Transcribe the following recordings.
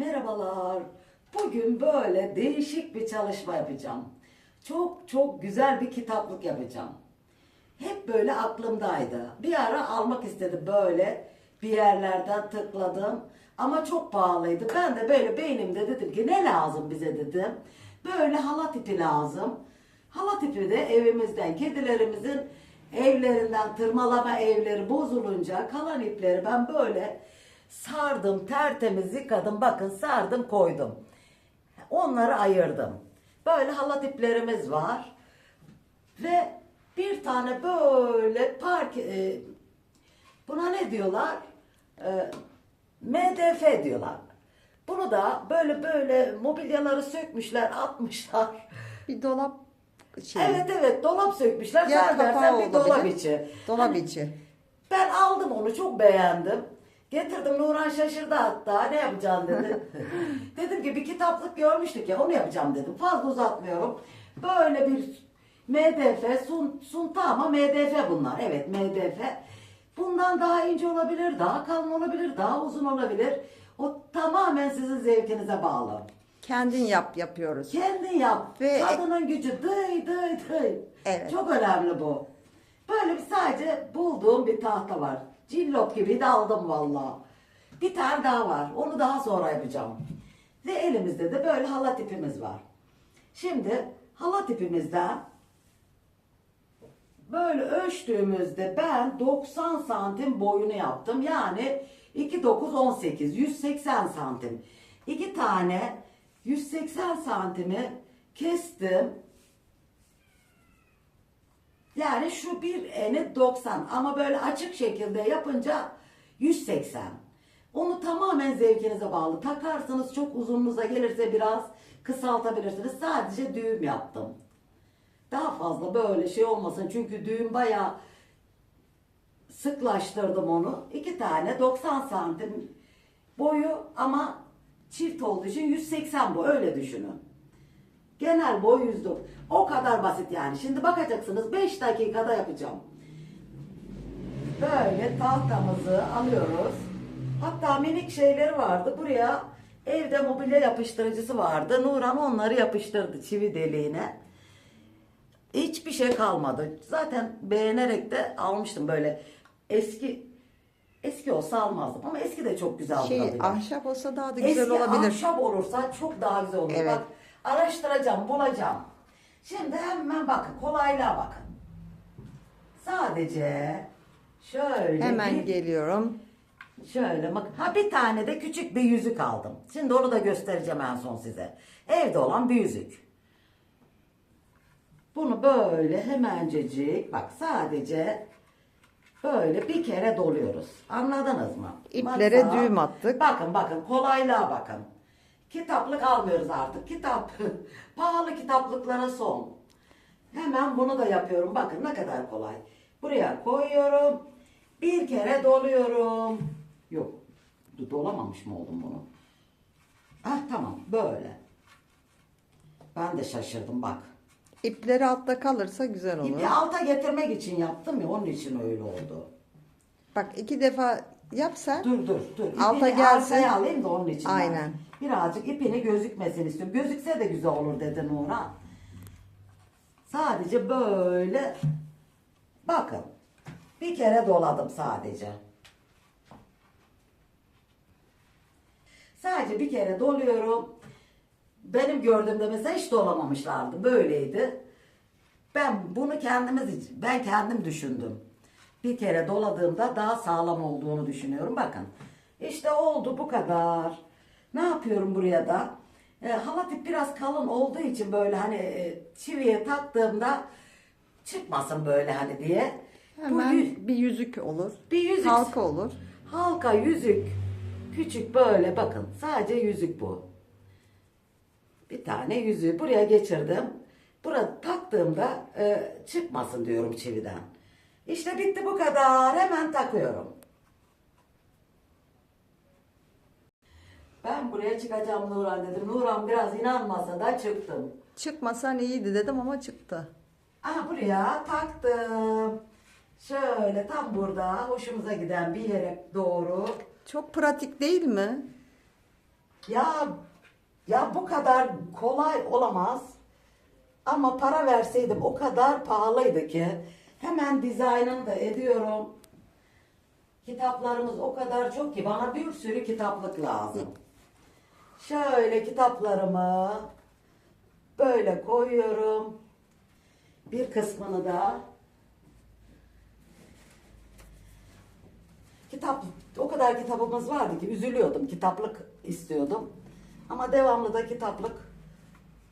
Merhabalar. Bugün böyle değişik bir çalışma yapacağım. Çok çok güzel bir kitaplık yapacağım. Hep böyle aklımdaydı. Bir ara almak istedim böyle bir yerlerden tıkladım. Ama çok pahalıydı. Ben de böyle beynimde dedim ki ne lazım bize dedim. Böyle halat ipi lazım. Halat ipi de evimizden, kedilerimizin evlerinden tırmalama evleri bozulunca kalan ipleri ben böyle sardım, tertemiz yıkadım. Bakın sardım koydum. Onları ayırdım. Böyle halat iplerimiz var. Ve bir tane böyle park e, buna ne diyorlar? E, MDF diyorlar. Bunu da böyle böyle mobilyaları sökmüşler, atmışlar. Bir dolap şey. Evet evet dolap sökmüşler. Ya Zannedersem kapağı bir dolap içi. Dolap Hani içi. ben aldım onu çok beğendim. Getirdim Nurhan şaşırdı hatta ne yapacaksın dedi. dedim ki bir kitaplık görmüştük ya onu yapacağım dedim. Fazla uzatmıyorum. Böyle bir MDF, sun, sunta ama MDF bunlar. Evet MDF. Bundan daha ince olabilir, daha kalın olabilir, daha uzun olabilir. O tamamen sizin zevkinize bağlı. Kendin yap yapıyoruz. Kendin yap. Ve- Kadının gücü dıy dıy dıy. Evet. Çok önemli bu. Böyle bir sadece bulduğum bir tahta var. Cillop gibi de aldım valla. Bir tane daha var. Onu daha sonra yapacağım. Ve elimizde de böyle halat ipimiz var. Şimdi halat ipimizden böyle ölçtüğümüzde ben 90 santim boyunu yaptım. Yani 2 9 18 180 santim. İki tane 180 santimi kestim. Yani şu bir eni 90 ama böyle açık şekilde yapınca 180. Onu tamamen zevkinize bağlı. Takarsınız çok uzununuza gelirse biraz kısaltabilirsiniz. Sadece düğüm yaptım. Daha fazla böyle şey olmasın. Çünkü düğüm bayağı sıklaştırdım onu. İki tane 90 santim boyu ama çift olduğu için 180 boy öyle düşünün. Genel boy 109. O kadar basit yani. Şimdi bakacaksınız 5 dakikada yapacağım. Böyle tahtamızı alıyoruz. Hatta minik şeyleri vardı. Buraya evde mobilya yapıştırıcısı vardı. Nuran onları yapıştırdı çivi deliğine. Hiçbir şey kalmadı. Zaten beğenerek de almıştım böyle eski eski olsa almazdım ama eski de çok güzel Şey ahşap olsa daha da güzel Eski olabilir. ahşap olursa çok daha güzel olur. Evet. Bak araştıracağım, bulacağım. Şimdi hemen bakın, kolaylığa bakın. Sadece şöyle Hemen bir, geliyorum. şöyle bak. Ha bir tane de küçük bir yüzük aldım. Şimdi onu da göstereceğim en son size. Evde olan bir yüzük. Bunu böyle hemencecik bak sadece böyle bir kere doluyoruz. Anladınız mı? İplere Masa- düğüm attık. Bakın bakın kolaylığa bakın. Kitaplık almıyoruz artık. Kitap pahalı kitaplıklara son. Hemen bunu da yapıyorum. Bakın ne kadar kolay. Buraya koyuyorum. Bir kere doluyorum. Yok. do- Dolamamış mı oldum bunu? Ah tamam böyle. Ben de şaşırdım bak. İpleri altta kalırsa güzel olur. İpi alta getirmek için yaptım ya onun için öyle oldu. Bak iki defa yapsa Dur dur dur. Alta gelsin. arkaya alayım da onun için. ben Aynen. Birazcık ipini gözükmesin istiyorum. Gözükse de güzel olur dedi Nurhan. Sadece böyle bakın. Bir kere doladım sadece. Sadece bir kere doluyorum. Benim gördüğümde mesela hiç dolamamışlardı. Böyleydi. Ben bunu kendimiz ben kendim düşündüm. Bir kere doladığımda daha sağlam olduğunu düşünüyorum. Bakın. İşte oldu bu kadar. Ne yapıyorum buraya da? E, halat ip biraz kalın olduğu için böyle hani e, çiviye taktığımda çıkmasın böyle hani diye. hemen Bu bir yüzük olur. bir yüzük. Halka olur. Halka yüzük. Küçük böyle bakın. Sadece yüzük bu. Bir tane yüzüğü buraya geçirdim. Burada taktığımda e, çıkmasın diyorum çividen. İşte bitti bu kadar. Hemen takıyorum. Ben buraya çıkacağım Nurhan dedim. Nurhan biraz inanmasa da çıktım. Çıkmasan iyiydi dedim ama çıktı. Aha buraya taktım. Şöyle tam burada hoşumuza giden bir yere doğru Çok pratik değil mi? Ya ya bu kadar kolay olamaz. Ama para verseydim o kadar pahalıydı ki hemen dizaynını da ediyorum. Kitaplarımız o kadar çok ki bana bir sürü kitaplık lazım. Şöyle kitaplarımı böyle koyuyorum. Bir kısmını da kitap o kadar kitabımız vardı ki üzülüyordum. Kitaplık istiyordum. Ama devamlı da kitaplık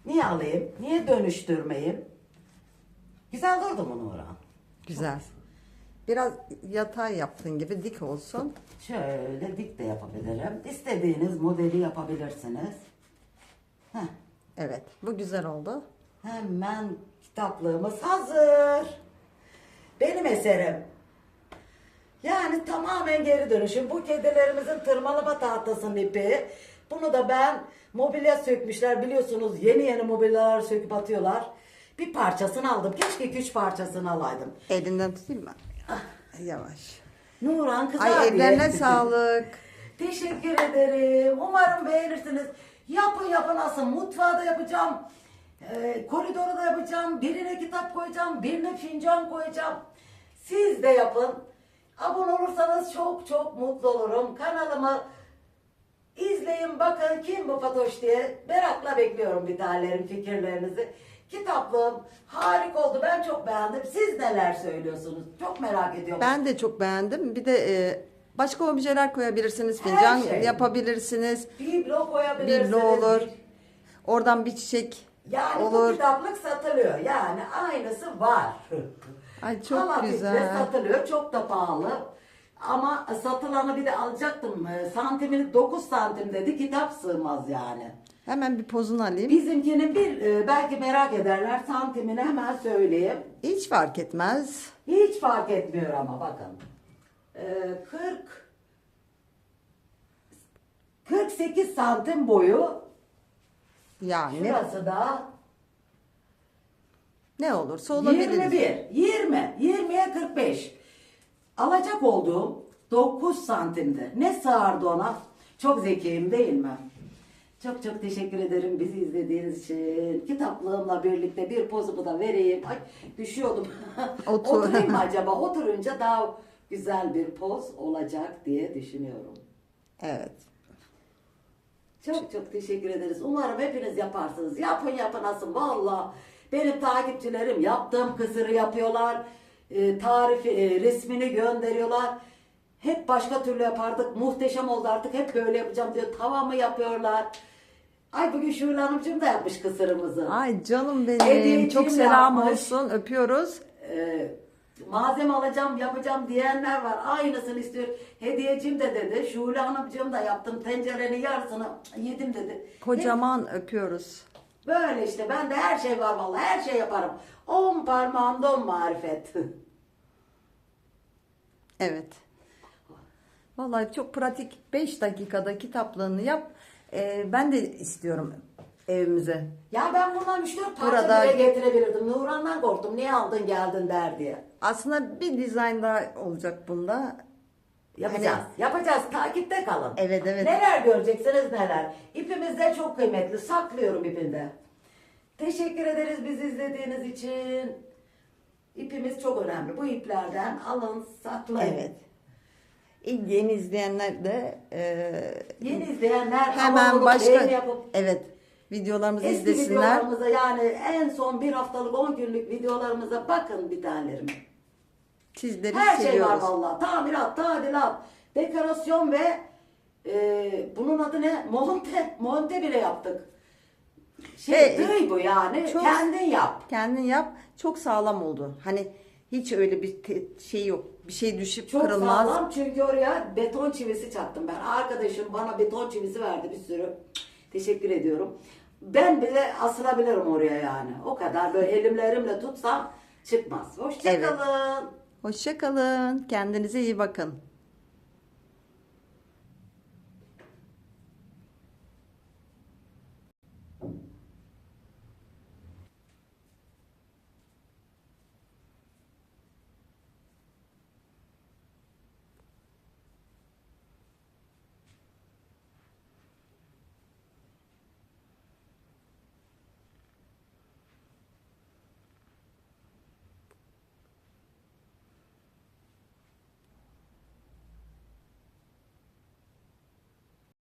niye alayım? Niye dönüştürmeyeyim? Güzel durdu mu Nurhan? Güzel. Biraz yatay yaptığın gibi dik olsun. Şöyle dik de yapabilirim. İstediğiniz modeli yapabilirsiniz. Heh, Evet. Bu güzel oldu. hemen kitaplığımız hazır. Benim eserim. Yani tamamen geri dönüşüm. Bu kedilerimizin tırmalama tahtasının ipi. Bunu da ben mobilya sökmüşler biliyorsunuz yeni yeni mobilyalar söküp atıyorlar. Bir parçasını aldım. Keşke üç parçasını alaydım. Elinden tutayım mı? Yavaş. Nurhan kızar Ay diye. ellerine sağlık. Teşekkür ederim. Umarım beğenirsiniz. Yapın yapın asın. Mutfağı da yapacağım. Ee, koridoru da yapacağım. Birine kitap koyacağım. Birine fincan koyacağım. Siz de yapın. Abone olursanız çok çok mutlu olurum. Kanalımı izleyin bakın kim bu Fatoş diye. Merakla bekliyorum bir fikirlerinizi. Kitaplığım harika oldu. Ben çok beğendim. Siz neler söylüyorsunuz? Çok merak ediyorum. Ben de çok beğendim. Bir de e, başka objeler koyabilirsiniz. Her Fincan şey. yapabilirsiniz. Biblo koyabilirsiniz. Biblo olur. Oradan bir çiçek Yani bu olur. kitaplık satılıyor. Yani aynısı var. Ay çok Ama güzel. satılıyor. Çok da pahalı. Ama satılanı bir de alacaktım. Ee, Santimini 9 santim dedi. Kitap sığmaz yani. Hemen bir pozunu alayım. Bizimkinin bir e, belki merak ederler. Santimini hemen söyleyeyim. Hiç fark etmez. Hiç fark etmiyor ama bakın. Ee, 40 48 santim boyu. Yani Şurası da ne olursa olabilir. 21, 20, 20'ye 45. Alacak olduğum 9 santimde. Ne sığardı ona? Çok zekiyim değil mi? Çok çok teşekkür ederim bizi izlediğiniz için. Kitaplığımla birlikte bir pozumu da vereyim. Ay düşüyordum. Otur. Oturayım mı acaba? Oturunca daha güzel bir poz olacak diye düşünüyorum. Evet. Çok çok teşekkür ederiz. Umarım hepiniz yaparsınız. Yapın yapın asın. Valla benim takipçilerim yaptığım kısırı yapıyorlar. E, tarifi, e, resmini gönderiyorlar. Hep başka türlü yapardık. Muhteşem oldu artık. Hep böyle yapacağım diyor. Tavamı yapıyorlar. Ay bugün Şule Hanımcığım da yapmış kısırımızı. Ay canım benim. Hediyeciğim Çok selam yapmış. olsun. Öpüyoruz. Ee, malzeme alacağım, yapacağım diyenler var. Aynısını istiyor. Hediyecim de dedi. Şule Hanımcığım da yaptım. Tencerenin yarısını yedim dedi. Kocaman öpüyoruz. Böyle işte ben de her şey var vallahi her şey yaparım. On parmağımda on marifet. Evet. Vallahi çok pratik. 5 dakikada kitaplığını yap. Ee, ben de istiyorum evimize. ya ben bundan 3-4 parça Burada- bile getirebilirdim. Nurhan'dan korktum. Niye aldın geldin der diye. Aslında bir dizayn daha olacak bunda. Yapacağız. Yapacağız. Takipte kalın. Evet, evet. Neler göreceksiniz neler. İpimiz de çok kıymetli. Saklıyorum ipinde. Teşekkür ederiz bizi izlediğiniz için. İpimiz çok önemli. Bu iplerden alın, saklayın. Evet. İlk yeni izleyenler de e, Yeni izleyenler hemen başka yapıp evet videolarımızı eski izlesinler. videolarımıza yani en son bir haftalık 10 günlük videolarımıza bakın bir tanelerim. Sizleri Her şey var seviyoruz. vallahi. Tamirat, tadilat, dekorasyon ve e, bunun adı ne? Monte. Monte bile yaptık. Şey, dıy bu yani. çok- Kendin yap. Kendin yap. Çok sağlam oldu. Hani hiç öyle bir te- şey yok. Bir şey düşüp Çok kırılmaz. sağlam çünkü oraya beton çivisi çaktım ben. Arkadaşım bana beton çivisi verdi bir sürü. Teşekkür ediyorum. Ben bile asılabilirim oraya yani. O kadar böyle elimlerimle tutsam çıkmaz. Hoşçakalın. Hoşça kalın. Kendinize iyi bakın.